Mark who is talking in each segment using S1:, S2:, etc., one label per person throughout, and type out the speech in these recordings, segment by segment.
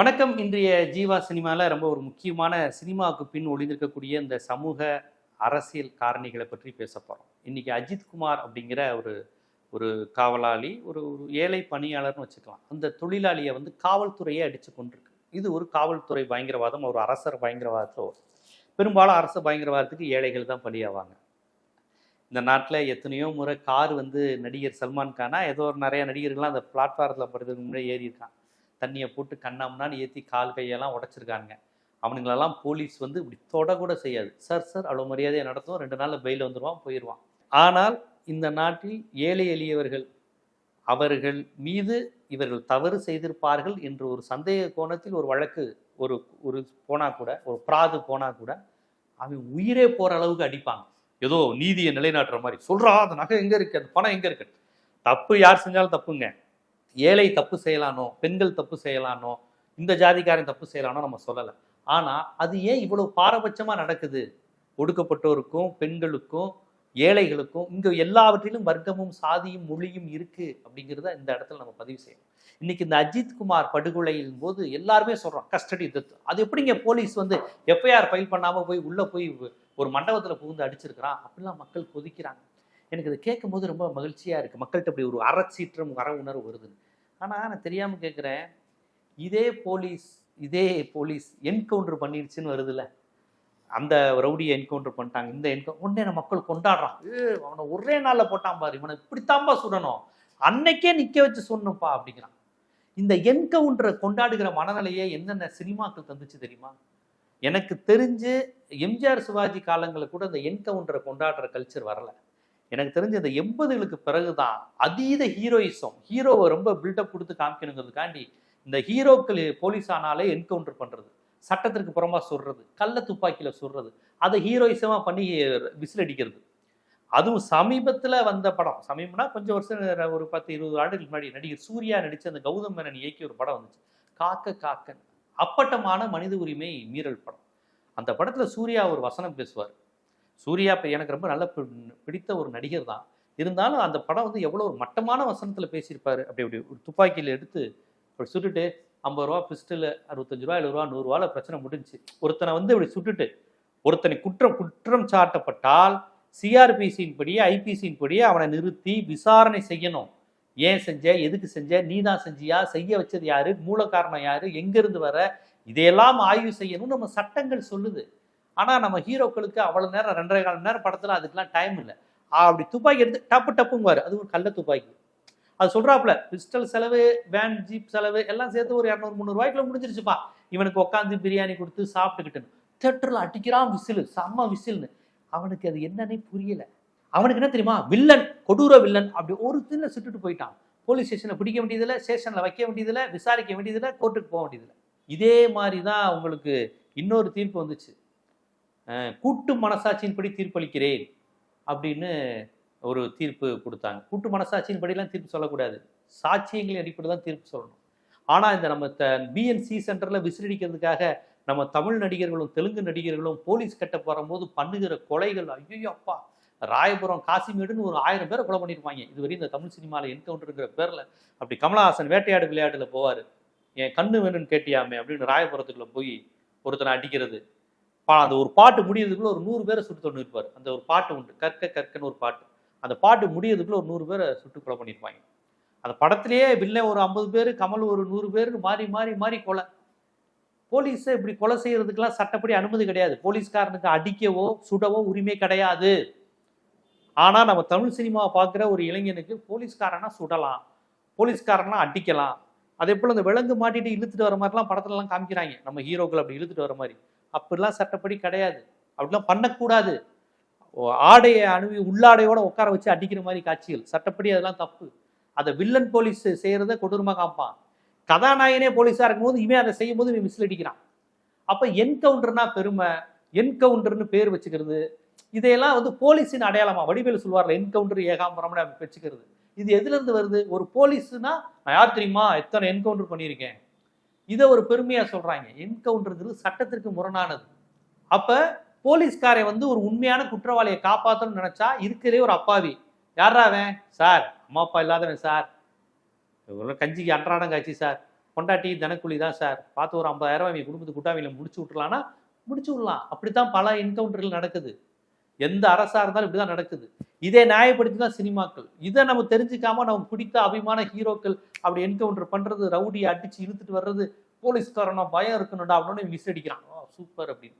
S1: வணக்கம். இன்றைய ஜீவா சினிமாவில் ரொம்ப ஒரு முக்கியமான சினிமாவுக்கு பின் ஒளிந்திருக்கக்கூடிய இந்த சமூக அரசியல் காரணிகளை பற்றி பேச போகிறோம் இன்னைக்கு அஜித் குமார் அப்படிங்கிற ஒரு ஒரு காவலாளி ஒரு ஒரு ஏழை பணியாளர்னு வச்சுக்கலாம். அந்த தொழிலாளியை வந்து காவல்துறையே அடித்து கொண்டிருக்கு. இது ஒரு காவல்துறை பயங்கரவாதம் ஒரு அரசர் பயங்கரவாதத்தில் வரும் பெரும்பாலும் அரசு பயங்கரவாதத்துக்கு ஏழைகள் தான் பலியாவாங்க. இந்த நாட்டில் எத்தனையோ முறை கார் வந்து நடிகர் சல்மான் கானா ஏதோ ஒரு நிறைய நடிகர்கள்லாம் அந்த பிளாட்ஃபாரத்தில் படுறதுக்கு முன்னாடி ஏறி இருக்கான். தண்ணியை போட்டு கண்ணாமண்ணான்னு ஏற்றி கால் கையெல்லாம் உடைச்சிருக்காங்க அவனுங்களெல்லாம் போலீஸ் வந்து இப்படி தொட கூட செய்யாது. சார் சார் அவ்வளோ மரியாதையை நடத்தும் ரெண்டு நாளில் பெயில் வந்துடுவான் போயிடுவான் ஆனால் இந்த நாட்டில் ஏழை எளியவர்கள் அவர்கள் மீது இவர்கள் தவறு செய்திருப்பார்கள் என்று ஒரு சந்தேக கோணத்தில் ஒரு வழக்கு ஒரு ஒரு போனால் கூட ஒரு பிராது போனால் கூட அவன் உயிரே போகிற அளவுக்கு அடிப்பாங்க. ஏதோ நீதியை நிலைநாட்டுற மாதிரி. சொல்கிறா அந்த நகை எங்கே இருக்கு? அந்த பணம் எங்கே இருக்கு? தப்பு யார் செஞ்சாலும் தப்புங்க. ஏழை தப்பு செய்யலானோ பெண்கள் தப்பு செய்யலானோ இந்த ஜாதிக்காரன் தப்பு செய்யலானோ நம்ம சொல்லலை. ஆனால் அது ஏன் இவ்வளவு பாரபட்சமா நடக்குது? ஒடுக்கப்பட்டோருக்கும் பெண்களுக்கும் ஏழைகளுக்கும் இங்கே எல்லாவற்றிலும் வர்க்கமும் சாதியும் மொழியும் இருக்குது அப்படிங்கிறத இந்த இடத்துல நம்ம பதிவு செய்யணும். இன்னைக்கு இந்த அஜித் குமார் படுகொலையின் போது எல்லாருமே சொல்கிறோம் கஸ்டடி டெத். அது எப்படிங்க போலீஸ் வந்து எஃப்ஐஆர் ஃபைல் பண்ணாமல் போய் உள்ளே போய் ஒரு மண்டபத்தில் புகுந்து அடிச்சிருக்கிறான்? அப்படிலாம் மக்கள் கொதிக்கிறாங்க. எனக்கு இதை கேட்கும்போது ரொம்ப மகிழ்ச்சியாக இருக்குது மக்கள்கிட்ட இப்படி ஒரு அறச்சீற்றம் வர உணர்வு வருதுன்னு. ஆனால் நான் தெரியாமல் கேட்குறேன் இதே போலீஸ் இதே போலீஸ் என்கவுண்டர் பண்ணிடுச்சுன்னு வருதுல்ல. அந்த ரவுடியை என்கவுண்டர் பண்ணிட்டாங்க. இந்த என்கவு உடனே நம்ம மக்கள் கொண்டாடுறான். ஏ அவனை ஒரே நாளில் போட்டான் பாரு. இவனை இப்படித்தான்பா சுடணும். அன்னைக்கே நிற்க வச்சு சொன்னப்பா அப்படிங்கிறான். இந்த என்கவுண்டரை கொண்டாடுகிற மனநிலையை என்னென்ன சினிமாக்கள் தந்துச்சு தெரியுமா? எனக்கு தெரிஞ்சு எம்ஜிஆர் சிவாஜி காலங்களில் கூட இந்த என்கவுண்டரை கொண்டாடுற கல்ச்சர் வரலை. எனக்கு தெரிஞ்ச இந்த எண்பதுகளுக்கு பிறகுதான் அதீத ஹீரோயிசம் ஹீரோவை ரொம்ப பில்டப் கொடுத்து காமிக்கணுங்கிறதுக்காண்டி இந்த ஹீரோக்கள் போலீஸ் ஆனாலே என்கவுண்டர் பண்றது சட்டத்திற்கு புறமா சொல்றது கள்ள துப்பாக்கியில சொல்றது அதை ஹீரோயிசமா பண்ணி விசில் அடிக்கிறது. அதுவும் சமீபத்துல வந்த படம். சமீபம்னா கொஞ்சம் வருஷம் ஒரு பத்து இருபது ஆண்டுகளுக்கு முன்னாடி நடிகர் சூர்யா நடிச்ச அந்த கௌதம் மேனன் இயக்கி ஒரு படம் வந்துச்சு. காக்க காக்கன். அப்பட்டமான மனித உரிமை மீறல் படம். அந்த படத்துல சூர்யா ஒரு வசனம் பேசுவார். சூர்யா இப்போ எனக்கு ரொம்ப நல்ல பி- பிடித்த ஒரு நடிகர் தான். இருந்தாலும் அந்த படம் வந்து எவ்வளோ ஒரு மட்டமான வசனத்தில் பேசியிருப்பாரு. அப்படி அப்படி ஒரு துப்பாக்கியில் எடுத்து அப்படி சுட்டுட்டு ஐம்பது ரூபா பிஸ்டல் அறுபத்தஞ்சு ரூபா எழுபது ரூபா நூறுரூவால பிரச்சனை முடிஞ்சுச்சு. ஒருத்தனை வந்து இப்படி சுட்டுட்டு ஒருத்தனை குற்றம் குற்றம் சாட்டப்பட்டால் சிஆர்பிசியின் படியே ஐபிசியின் படியே அவனை நிறுத்தி விசாரணை செய்யணும். ஏன் செஞ்ச எதுக்கு செஞ்ச நீ தான் செஞ்சியா செய்ய வச்சது யாரு மூல காரணம் யாரு எங்கேருந்து வர இதையெல்லாம் ஆய்வு செய்யணும்னு நம்ம சட்டங்கள் சொல்லுது. ஆனால் நம்ம ஹீரோக்களுக்கு அவ்வளோ நேரம் ரெண்டரை கால நேரம் படத்தில் அதுக்கெல்லாம் டைம் இல்லை. அப்படி துப்பாக்கி எடுத்து டப்பு டப்புங்குவார். அது ஒரு கள்ள துப்பாக்கி. அது சொல்கிறாப்புல பிஸ்டல் செலவு வேன் ஜீப் செலவு எல்லாம் சேர்த்து ஒரு இரநூறு முந்நூறுவாய்க்குள்ள முடிஞ்சிருச்சுப்பா. இவனுக்கு உட்காந்து பிரியாணி கொடுத்து சாப்பிட்டுக்கிட்டு தேட்டரில் அடிக்கிறான் விசிலு செம்ம விசில்னு. அவனுக்கு அது என்னன்னே புரியலை. அவனுக்கு என்ன தெரியுமா? வில்லன் கொடூர வில்லன். அப்படி ஒரு தின்ன சுட்டுட்டு போயிட்டான். போலீஸ் ஸ்டேஷனில் பிடிக்க வேண்டியதில்லை ஸ்டேஷனில் வைக்க வேண்டியதில்லை விசாரிக்க வேண்டியதில்லை கோர்ட்டுக்கு போக வேண்டியதில்லை. இதே மாதிரி தான் உங்களுக்கு இன்னொரு தீர்ப்பு வந்துச்சு. கூட்டு மனசாட்சியின்படி தீர்ப்பளிக்கிறேன் அப்படின்னு ஒரு தீர்ப்பு கொடுத்தாங்க. கூட்டு மனசாட்சியின் படிலாம் தீர்ப்பு சொல்லக்கூடாது. சாட்சியங்களின் அடிப்படையில் தான் தீர்ப்பு சொல்லணும். ஆனால் இந்த நம்ம த பிஎன்சி சென்டரில் விசிலடிக்கிறதுக்காக நம்ம தமிழ் நடிகர்களும் தெலுங்கு நடிகர்களும் போலீஸ் கட்ட போகும்போது பண்ணுகிற கொலைகள் ஐயோ அப்பா! ராயபுரம் காசிமேடுன்னு ஒரு ஆயிரம் பேரை கொலை பண்ணியிருப்பாங்க இதுவரை இந்த தமிழ் சினிமாவில் என்கவுண்டருங்கிற பேரில் அப்படி கமலஹாசன் வேட்டையாடு விளையாட்டில் போவார். என் கண்ணு வேணும்னு கேட்டியாமே அப்படின்னு ராயபுரத்துக்குள்ளே போய் ஒருத்தனை அடிக்கிறது. பா ஒரு பாட்டு முடியறதுக்குள்ள ஒரு நூறு பேரை சுட்டு தொண்டு இருப்பார் அந்த ஒரு பாட்டு உண்டு. கற்க கற்கன்னு ஒரு பாட்டு. அந்த பாட்டு முடியறதுக்குள்ள ஒரு நூறு பேரை சுட்டு கொலை பண்ணியிருப்பாங்க அந்த படத்திலேயே வில்லை ஒரு ஐம்பது பேர் கமல் ஒரு நூறு பேருக்கு மாறி மாறி மாறி கொலை. போலீஸை இப்படி கொலை செய்யறதுக்கெல்லாம் சட்டப்படி அனுமதி கிடையாது. போலீஸ்காரனுக்கு அடிக்கவோ சுடவோ உரிமை கிடையாது. ஆனால் நம்ம தமிழ் சினிமாவை பார்க்குற ஒரு இளைஞனுக்கு போலீஸ்காரனா சுடலாம். போலீஸ்காரனா அடிக்கலாம். அதே போல் இந்த விலங்கு மாட்டிட்டு இழுத்துட்டு வர மாதிரிலாம் படத்துலலாம் காமிக்கிறாங்க. நம்ம ஹீரோக்கள் அப்படி இழுத்துட்டு வர மாதிரி. அப்படிலாம் சட்டப்படி கிடையாது. அப்படிலாம் பண்ணக்கூடாது. ஆடையை அணுவி உள்ளாடையோட உட்கார வச்சு அடிக்கிற மாதிரி காட்சிகள். சட்டப்படி அதெல்லாம் தப்பு. அதை வில்லன் போலீஸ் செய்கிறத கொடூரமாக காமிப்பான். கதாநாயகனே போலீஸாக இருக்கும்போது இவன் அதை செய்யும் போது இவன் மிஸ்ல அடிக்கிறான். அப்போ என்கவுண்டர்னா பெருமை. என்கவுண்டர்னு பேர் வச்சுக்கிறது. இதையெல்லாம் வந்து போலீஸின் அடையாளமா வடிவேல் சொல்வார்ல என்கவுண்டர் ஏகாம்பரம்னு அப்படி வச்சுக்கிறது. இது எதுலேருந்து வருது? ஒரு போலீஸ்னா நான் யார் தெரியுமா? எத்தனை என்கவுண்டர் பண்ணியிருக்கேன்? இதை ஒரு பெருமையாக சொல்கிறாங்க என்கவுண்டருங்கிறது சட்டத்திற்கு முரணானது. அப்போ போலீஸ்காரை வந்து ஒரு உண்மையான குற்றவாளியை காப்பாற்றணும்னு நினச்சா இருக்கிறதே ஒரு அப்பாவி. யாராவன் சார் அம்மா அப்பா இல்லாதவன் சார். இவ்வளோ கஞ்சிக்கு அன்றாடம் காய்ச்சி சார். பொண்டாட்டி தினக்கூலி தான் சார். பார்த்து ஒரு ஐம்பதாயிரம் ரூபாய் குடும்பத்து குட்டாவியில் முடிச்சு விட்டுலான்னா முடிச்சு விடலாம். அப்படித்தான் பல என்கவுண்டர்கள் நடக்குது. எந்த அரசாக இருந்தாலும் இப்படிதான் நடக்குது. இதை நியாயப்படுத்தி தான் சினிமாக்கள். இதை நம்ம தெரிஞ்சுக்காம நமக்கு பிடித்த அபிமான ஹீரோக்கள் அப்படி என்கவுண்டர் பண்றது ரவுடியை அடிச்சு இழுத்துட்டு வர்றது போலீஸ்காரனா பயம் இருக்கணும்டா அப்படின்னு மிஸ் அடிக்கிறான். சூப்பர் அப்படின்னு.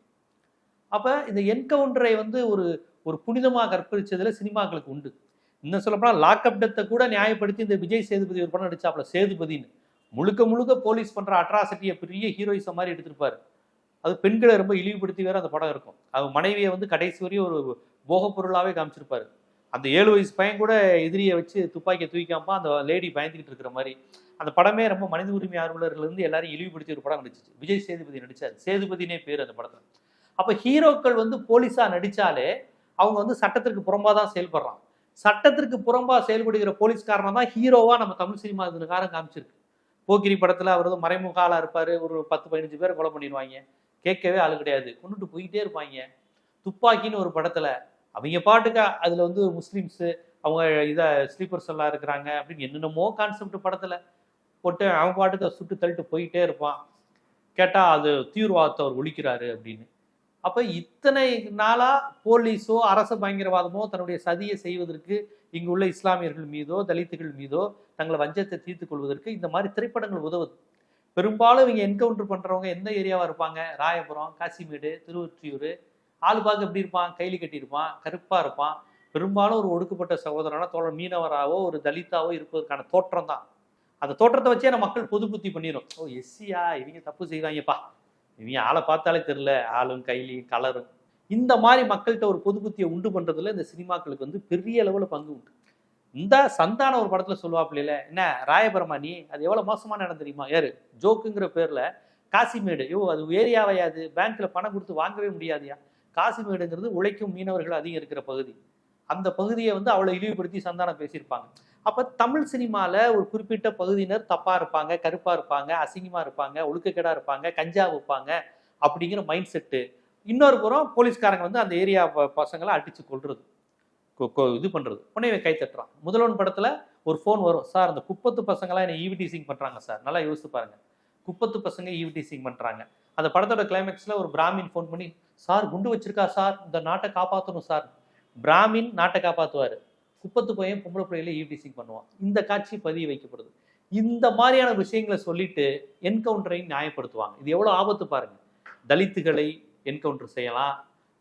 S1: அப்ப இந்த என்கவுண்டரை வந்து ஒரு ஒரு புனிதமாக கற்பிச்சதில் சினிமாக்களுக்கு உண்டு. இன்னும் சொல்லப்போனால் லாக்அப் டெத்தை கூட நியாயப்படுத்தி இந்த விஜய் சேதுபதி ஒரு படம் நடிச்சாப்ல சேதுபதின்னு. முழுக்க முழுக்க போலீஸ் பண்ற அட்ராசிட்டியை பெரிய ஹீரோயிசம் மாதிரி எடுத்திருப்பாரு. அது பெண்களை ரொம்ப இழிவுபடுத்தி வேற அந்த படம் இருக்கும். அவர் மனைவியை வந்து கடைசி வரையும் ஒரு போகப் பொருளாவே காமிச்சிருப்பாரு. அந்த ஏழு வயசு பையன் கூட எதிரியை வச்சு துப்பாக்கியை தூக்காம அந்த லேடி பயந்துகிட்டு இருக்கிற மாதிரி அந்த படமே ரொம்ப மனித உரிமை ஆர்வலர்லேருந்து இருந்து இழிவுபடுத்தி ஒரு படம் நடிச்சிச்சு. விஜய் சேதுபதி நடிச்சார். சேதுபதினே பேர் அந்த படத்தில். அப்போ ஹீரோக்கள் வந்து போலீஸாக நடிச்சாலே அவங்க வந்து சட்டத்திற்கு புறம்பாக தான் செயல்படுறான் சட்டத்திற்கு புறம்பா செயல்படுகிற போலீஸ்காரனை தான் ஹீரோவாக நம்ம தமிழ் சினிமா காரம் காமிச்சிருக்கு. போக்கிரி படத்துல அவர் வந்து மறைமுக இருப்பார். ஒரு பத்து பதினஞ்சு பேர் கொலை பண்ணிடுவாங்க. கேட்கவே ஆளு கிடையாது. கொண்டுட்டு போயிட்டே இருப்பாங்க. துப்பாக்கின்னு ஒரு படத்துல அவங்க பாட்டுக்கு அதுல வந்து முஸ்லீம்ஸ் அவங்க இதை ஸ்லீப்பர்ஸ் எல்லாம் இருக்கிறாங்க அப்படின்னு என்னென்னமோ கான்செப்ட் படத்துல போட்டு அவன் பாட்டுக்கு சுட்டு தள்ளிட்டு போயிட்டே இருப்பான். கேட்டா அது தீவிரவாதத்தை அவர் ஒழிக்கிறாரு அப்படின்னு. அப்ப இத்தனை நாளா போலீஸோ அரச பயங்கரவாதமோ தன்னுடைய சதியை செய்வதற்கு இங்கு உள்ள இஸ்லாமியர்கள் மீதோ தலித்துகள் மீதோ தங்களை வஞ்சத்தை தீர்த்து கொள்வதற்கு இந்த மாதிரி திரைப்படங்கள் உதவுது. பெரும்பாலும் இவங்க என்கவுண்டர் பண்ணுறவங்க எந்த ஏரியாவாக இருப்பாங்க? ராயபுரம் காசிமேடு திருவொற்றியூர். ஆள் பார்க்க எப்படி இருப்பான்? கைலி கட்டியிருப்பான் கருப்பாக இருப்பான். பெரும்பாலும் ஒரு ஒடுக்கப்பட்ட சகோதரனா தோழர் மீனவராகவோ ஒரு தலித்தாவோ இருப்பதற்கான தோற்றம் தான் அந்த தோற்றத்தை வச்சே நம்ம மக்கள் பொது புத்தி பண்ணிடும் ஓ எஸ்சியா? இவங்க தப்பு செய்வாங்கப்பா இவங்க ஆளை பார்த்தாலே தெரில ஆளும் கைலியும் கலரும் இந்த மாதிரி மக்கள்கிட்ட ஒரு பொது புத்தியை உண்டு பண்ணுறதுல இந்த சினிமாக்களுக்கு வந்து பெரிய அளவில் பங்கு உண்டு. இந்த சந்தான ஒரு படத்துல சொல்லுவாப்புல என்ன ராயபுரமா நீ? அது எவ்வளவு மோசமான இடம் தெரியுமா? யாரு ஜோக்குங்கிற பேர்ல காசிமேடு. ஐயோ அது ஏரியாவையாது பேங்க்ல பணம் கொடுத்து வாங்கவே முடியாதியா? காசிமேடுங்கிறது உழைக்கும் மீனவர்கள் அதிகம் இருக்கிற பகுதி. அந்த பகுதியை வந்து அவ்வளோ இழிவுபடுத்தி சந்தானம் பேசியிருப்பாங்க. அப்ப தமிழ் சினிமால ஒரு குறிப்பிட்ட பகுதியினர் தப்பா இருப்பாங்க கருப்பா இருப்பாங்க அசிங்கமா இருப்பாங்க ஒழுக்கக்கேடா இருப்பாங்க கஞ்சா வைப்பாங்க அப்படிங்கிற மைண்ட் செட்டு இன்னொரு புறம் போலீஸ்காரங்க வந்து அந்த ஏரியா பசங்களை அடிச்சு கொள்றது இது பண்ணுறது உடனே இவன் கை தட்டுறான். முதல்வன் படத்தில் ஒரு ஃபோன் வரும். சார் அந்த குப்பத்து பசங்களாம் என்ன ஈவிடிசிங் பண்ணுறாங்க சார். நல்லா யோசித்து பாருங்கள் குப்பத்து பசங்க ஈவிடிசிங் பண்ணுறாங்க அந்த படத்தோட கிளைமேக்ஸில் ஒரு பிராமின் ஃபோன் பண்ணி சார் குண்டு வச்சிருக்கா சார்? இந்த நாட்டை காப்பாற்றணும் சார். பிராமின் நாட்டை காப்பாற்றுவார் குப்பத்து பையன் பொம்பளை பிள்ளையில ஈவ்டிசிங் பண்ணுவான். இந்த காட்சி பதிய வைக்கப்படுது. இந்த மாதிரியான விஷயங்களை சொல்லிட்டு என்கவுண்டரை நியாயப்படுத்துவாங்க. இது எவ்வளோ ஆபத்து பாருங்கள் தலித்துகளை என்கவுண்டர் செய்யலாம்.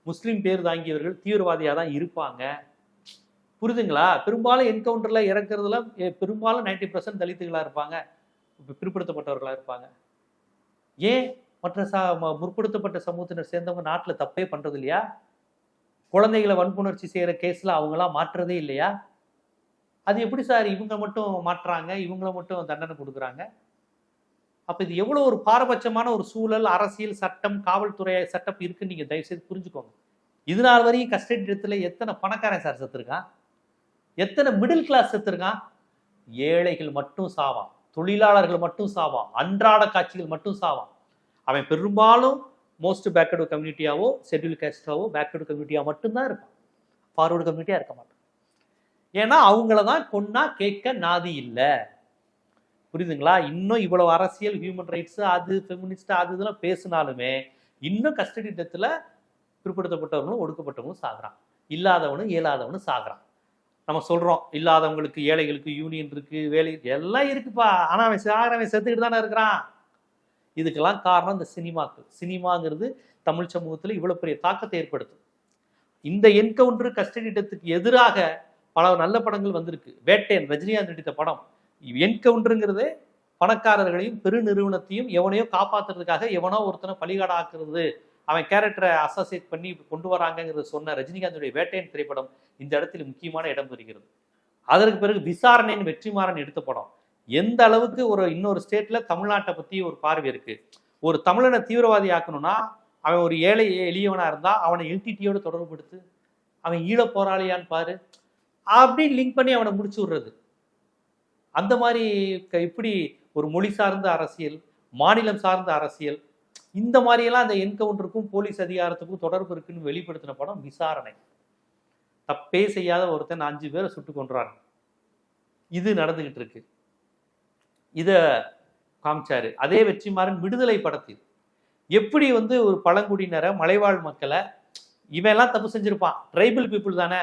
S1: முஸ்லீம் பேர் தாங்கியவர்கள் தீவிரவாதியாக தான் இருப்பாங்க. புரிதுங்களா? பெரும்பாலும் என்கவுண்டரில் இறக்குறதுல பெரும்பாலும் 90% பர்சன்ட் தலித்துகளாக இருப்பாங்க. பிற்படுத்தப்பட்டவர்களாக இருப்பாங்க. ஏன்? மற்ற ச ம- முற்படுத்தப்பட்ட சமூகத்தினர் சேர்ந்தவங்க நாட்டில் தப்பே பண்ணுறது இல்லையா குழந்தைகளை வன்புணர்ச்சி செய்கிற கேஸில் அவங்களாம் மாற்றுறதே இல்லையா? அது எப்படி சார் இவங்க மட்டும் மாற்றுறாங்க இவங்கள மட்டும் தண்டனை கொடுக்குறாங்க? அப்போ இது எவ்வளோ ஒரு பாரபட்சமான ஒரு சூழல் அரசியல் சட்டம் காவல்துறை சட்டம் இருக்குன்னு நீங்கள் தயவுசெய்து புரிஞ்சுக்கோங்க. இது நாள் வரையும் கஸ்டடி இடத்துல எத்தனை பணக்காரன் சார் செத்துருக்கான்? எத்தனை மிடில் கிளாஸ் செத்துருக்கான் ஏழைகள் மட்டும் சாவான். தொழிலாளர்கள் மட்டும் சாவான். அன்றாட காட்சிகள் மட்டும் சாவான். அவன் பெரும்பாலும் மோஸ்ட் பேக்வர்டு கம்யூனிட்டியாவோ ஷெட்யூல் கேஸ்டாவோ பேக்வர்டு கம்யூனிட்டியாக மட்டும்தான் இருப்பான். ஃபார்வர்டு கம்யூனிட்டியாக இருக்க மாட்டான். ஏன்னா அவங்கள தான் கொன்னா கேட்க நாதி இல்லை. புரியுதுங்களா? இன்னும் இவ்வளவு அரசியல் ஹியூமன் ரைட்ஸ் அது ஃபெமினிஸ்ட் அது இதெல்லாம் பேசினாலுமே இன்னும் கஸ்டடி டெத்தில் பிற்படுத்தப்பட்டவர்களும் ஒடுக்கப்பட்டவங்களும் சாகுறான். இல்லாதவனும் இயலாதவனும் சாகுறான். நம்ம சொல்றோம் இல்லாதவங்களுக்கு ஏழைகளுக்கு யூனியன் இருக்கு வேலை எல்லாம் இருக்குப்பா. ஆனா அவன் சாகிறவன் செத்துக்கிட்டு தானே இருக்கிறான். இதுக்கெல்லாம் காரணம் இந்த சினிமாக்கள். சினிமாங்கிறது தமிழ் சமூகத்தில் இவ்வளவு பெரிய தாக்கத்தை ஏற்படுத்தும். இந்த என்கவுண்டர் கஸ்டடி எதிராக பல நல்ல படங்கள் வந்திருக்கு. வேட்டையன் ரஜினிகாந்த் நடித்த படம். என்கவுண்டருங்கிறதே பணக்காரர்களையும் பெருநிறுவனத்தையும் எவனையோ காப்பாத்துறதுக்காக எவனோ ஒருத்தனை பலிகாட ஆக்குறது அவன் கேரக்டரை அசோசியேட் பண்ணி கொண்டு வராங்கங்கிறத சொன்ன ரஜினிகாந்துடைய வேட்டையன் திரைப்படம் இந்த இடத்தில் முக்கியமான இடம் பெறுகிறது. அதற்கு பிறகு விசாரணையின் வெற்றிமாறன் எடுத்த படம். எந்த அளவுக்கு ஒரு இன்னொரு ஸ்டேட்ல தமிழ்நாட்டை பத்தி ஒரு பார்வை இருக்கு. ஒரு தமிழனை தீவிரவாதி ஆக்கணும்னா அவன் ஒரு ஏழை எளியவனா இருந்தா அவனை எல்டிடியோட தொடர்புபடுத்து அவன் ஈழ போராளியான்னு பாரு அப்படின்னு லிங்க் பண்ணி அவனை முடிச்சு விடுறது. அந்த மாதிரி க- இப்படி ஒரு மொழி சார்ந்த அரசியல் மாநிலம் சார்ந்த அரசியல் இந்த மாதிரியெல்லாம் அந்த என்கவுண்டருக்கும் போலீஸ் அதிகாரத்துக்கும் தொடர்பு இருக்குன்னு வெளிப்படுத்தின படம் விசாரணை. தப்பே செய்யாத ஒருத்தன் அஞ்சு பேரை சுட்டு கொன்றாங்க இது நடந்துகிட்டு இருக்கு. இதை காமிச்சாரு. அதே வெற்றிமாறன் விடுதலை படத்தில். எப்படி வந்து ஒரு பழங்குடியினரை மலைவாழ் மக்களை இவன் எல்லாம் தப்பு செஞ்சிருப்பான் ட்ரைபிள் பீப்புள் தானே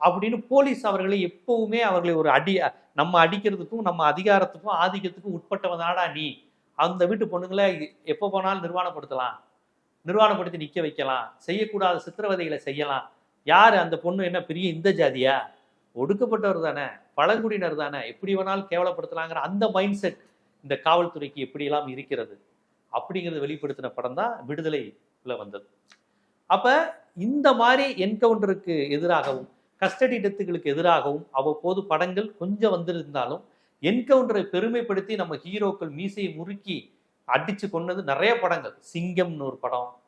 S1: அப்படின்னு போலீஸ் அவர்களை எப்பவுமே அவர்களை ஒரு அடி நம்ம அடிக்கிறதுக்கும் நம்ம அதிகாரத்துக்கும் ஆதிக்கத்துக்கும் உட்பட்டவன் தானடா நீ. அந்த வீட்டு பொண்ணுங்களை எப்போ போனாலும் நிர்வாணப்படுத்தலாம். நிர்வாணப்படுத்தி நிற்க வைக்கலாம். செய்யக்கூடாத சித்திரவதைகளை செய்யலாம். யார் அந்த பொண்ணு? என்ன பெரிய இந்த ஜாதியா? ஒடுக்கப்பட்டவர் தானே. பழங்குடியினர் தானே. எப்படி வேணாலும் கேவலப்படுத்தலாங்கிற அந்த மைண்ட் செட் இந்த காவல்துறைக்கு எப்படியெல்லாம் இருக்கிறது? அப்படிங்கிறத வெளிப்படுத்தின படம் தான் விடுதலையில் வந்தது. அப்போ இந்த மாதிரி என்கவுண்டருக்கு எதிராகவும் கஸ்டடி டெத்துகளுக்கு எதிராகவும் அவ்வப்போது படங்கள் கொஞ்சம் வந்திருந்தாலும் என்கவுண்டரை பெருமைப்படுத்தி நம்ம ஹீரோக்கள் மீசையை முறுக்கி அடிச்சு கொண்டது நிறைய படங்கள். சிங்கம்னு ஒரு படம்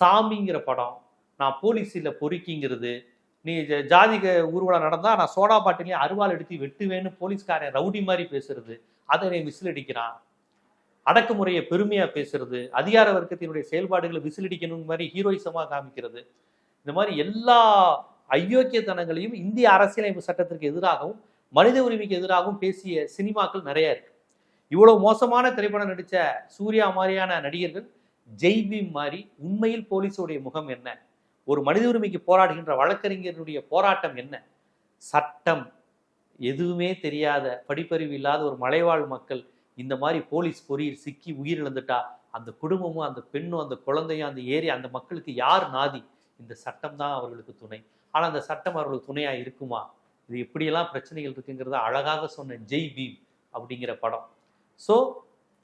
S1: சாமிங்கிற படம் நான் போலீஸில் பொறுக்கிங்கிறது நீ ஜ- ஜாதிக ஊர்வலம் நடந்தால் நான் சோடா பாட்டிலையும் அருவாள் எடுத்து வெட்டுவேன்னு போலீஸ்காரன் ரவுடி மாதிரி பேசுறது அதை நீ விசில் அடிக்கிறான். அடக்குமுறையை பெருமையாக பேசுறது அதிகார வர்க்கத்தினுடைய செயல்பாடுகளை விசில் மாதிரி ஹீரோயிசமாக காமிக்கிறது. இந்த மாதிரி எல்லா அயோக்கியத்தனங்களையும் இந்திய அரசியலமைப்பு சட்டத்திற்கு எதிராகவும் மனித உரிமைக்கு எதிராகவும் பேசிய சினிமாக்கள் நிறைய இருக்கு. இவ்வளவு மோசமான திரைப்படம் நடித்த சூர்யா மாதிரியான நடிகர்கள் ஜெய்பீம் மாதிரி உண்மையில் போலீஸுடைய முகம் என்ன? ஒரு மனித உரிமைக்கு போராடுகின்ற வழக்கறிஞருடைய போராட்டம் என்ன? சட்டம். எதுவுமே தெரியாத படிப்பறிவு இல்லாத ஒரு மலைவாழ் மக்கள் இந்த மாதிரி போலீஸ் பொறியில் சிக்கி உயிரிழந்துட்டா அந்த குடும்பமும் அந்த பெண்ணும் அந்த குழந்தையும் அந்த ஏரி அந்த மக்களுக்கு யார் நாதி? இந்த சட்டம் தான் அவர்களுக்கு துணை. ஆனால் அந்த சட்டம் அவர்களுக்கு துணையாக இருக்குமா? இது எப்படியெல்லாம் பிரச்சனைகள் இருக்குங்கிறத அழகாக சொன்ன ஜெய் பீம் அப்படிங்கிற படம். ஸோ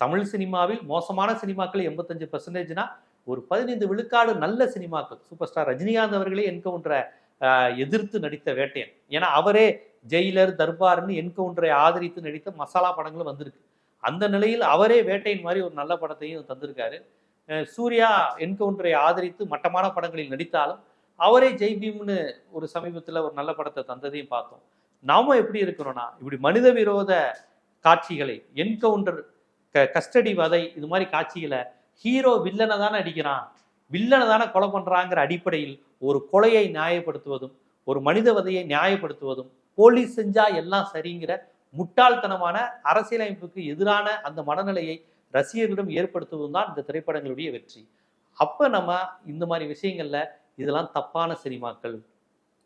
S1: தமிழ் சினிமாவில் மோசமான சினிமாக்கள் எண்பத்தஞ்சு பர்சன்டேஜ்னா ஒரு பதினைந்து விழுக்காடு நல்ல சினிமாக்கள். சூப்பர் ஸ்டார் ரஜினிகாந்த் அவர்களே என்கவுண்டரை எதிர்த்து நடித்த வேட்டையன். ஏன்னா அவரே ஜெயிலர் தர்பார்னு என்கவுண்டரை ஆதரித்து நடித்த மசாலா படங்களும் வந்திருக்கு. அந்த நிலையில் அவரே வேட்டையின் மாதிரி ஒரு நல்ல படத்தையும் தந்திருக்காரு. சூர்யா என்கவுண்டரை ஆதரித்து மட்டமான படங்களில் நடித்தாலும் அவரே ஜெய் பீம்னு ஒரு சமீபத்தில் ஒரு நல்ல படத்தை தந்ததையும் பார்த்தோம். நாம எப்படி இருக்கிறோம்னா இப்படி மனித விரோத காட்சிகளை என்கவுண்டர் க கஸ்டடி வதை இது மாதிரி காட்சிகளை ஹீரோ வில்லனை தானே அடிக்கிறான். வில்லனை தானே கொலை பண்ணுறாங்கிற அடிப்படையில் ஒரு கொலையை நியாயப்படுத்துவதும் ஒரு மனித வதையை நியாயப்படுத்துவதும் போலீஸ் செஞ்சா எல்லாம் சரிங்கிற முட்டாள்தனமான அரசியலமைப்புக்கு எதிரான அந்த மனநிலையை ரசிகர்களிடம் ஏற்படுத்துவதும் தான் இந்த திரைப்படங்களுடைய வெற்றி. அப்போ நம்ம இந்த மாதிரி விஷயங்களில் இதெல்லாம் தப்பான சினிமாக்கள்.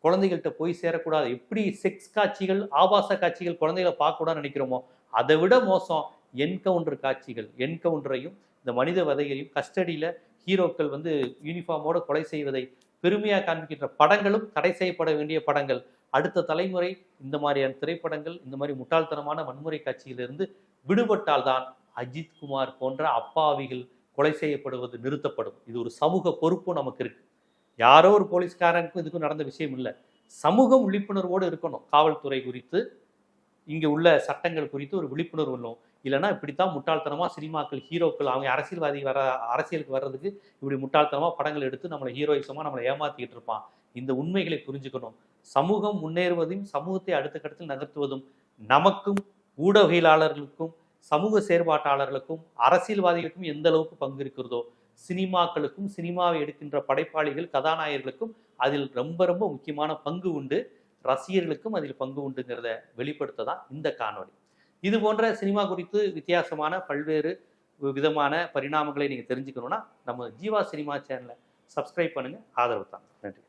S1: குழந்தைகள்கிட்ட போய் சேரக்கூடாது. எப்படி செக்ஸ் காட்சிகள் ஆபாச காட்சிகள் குழந்தைகளை பார்க்கக்கூடாதுன்னு நினைக்கிறோமோ அதை விட மோசம் என்கவுண்டர் காட்சிகள். என்கவுண்டரையும் இந்த மனித வதைகளையும் கஸ்டடியில் ஹீரோக்கள் வந்து யூனிஃபார்மோடு கொலை செய்வதை பெருமையாக காண்பிக்கின்ற படங்களும் தடை செய்யப்பட வேண்டிய படங்கள். அடுத்த தலைமுறை இந்த மாதிரியான திரைப்படங்கள் இந்த மாதிரி முட்டாள்தனமான வன்முறை காட்சியிலிருந்து விடுபட்டால்தான் அஜித் குமார் போன்ற அப்பாவிகள் கொலை செய்யப்படுவது நிறுத்தப்படும். இது ஒரு சமூக பொறுப்பும் நமக்கு இருக்கு. யாரோ ஒரு போலீஸ்காரனுக்கும் இதுக்கும் நடந்த விஷயம் இல்லை. சமூகம் விழிப்புணர்வோடு இருக்கணும். காவல்துறை குறித்து இங்கே உள்ள சட்டங்கள் குறித்து ஒரு விழிப்புணர்வு இல்லணும் இல்லைன்னா இப்படித்தான் முட்டாள்தனமாக சினிமாக்கள் ஹீரோக்கள் அவங்க அரசியல்வாதி வர அரசியலுக்கு வர்றதுக்கு இப்படி முட்டாள்தனமாக படங்கள் எடுத்து நம்மளை ஹீரோயிசமாக நம்மளை ஏமாத்திக்கிட்டு இருப்பான். இந்த உண்மைகளை புரிஞ்சுக்கணும். சமூகம் முன்னேறுவதும் சமூகத்தை அடுத்த கட்டத்தில் நகர்த்துவதும் நமக்கும் ஊடகவியலாளர்களுக்கும் சமூக செயற்பாட்டாளர்களுக்கும் அரசியல்வாதிகளுக்கும் எந்த அளவுக்கு பங்கு இருக்கிறதோ சினிமாக்களுக்கும் சினிமாவை எடுக்கின்ற படைப்பாளிகள் கதாநாயகர்களுக்கும் அதில் ரொம்ப ரொம்ப முக்கியமான பங்கு உண்டு. ரசிகர்களுக்கும் அதில் பங்கு உண்டுங்கிறத வெளிப்படுத்த தான் இந்த காணொளி. இது போன்ற சினிமா குறித்து வித்தியாசமான பல்வேறு விதமான பரிணாமங்களை நீங்கள் தெரிஞ்சுக்கணும்னா நம்ம ஜீவா சினிமா சேனலை சப்ஸ்கிரைப் பண்ணுங்கள் ஆதரவு தான். நன்றி.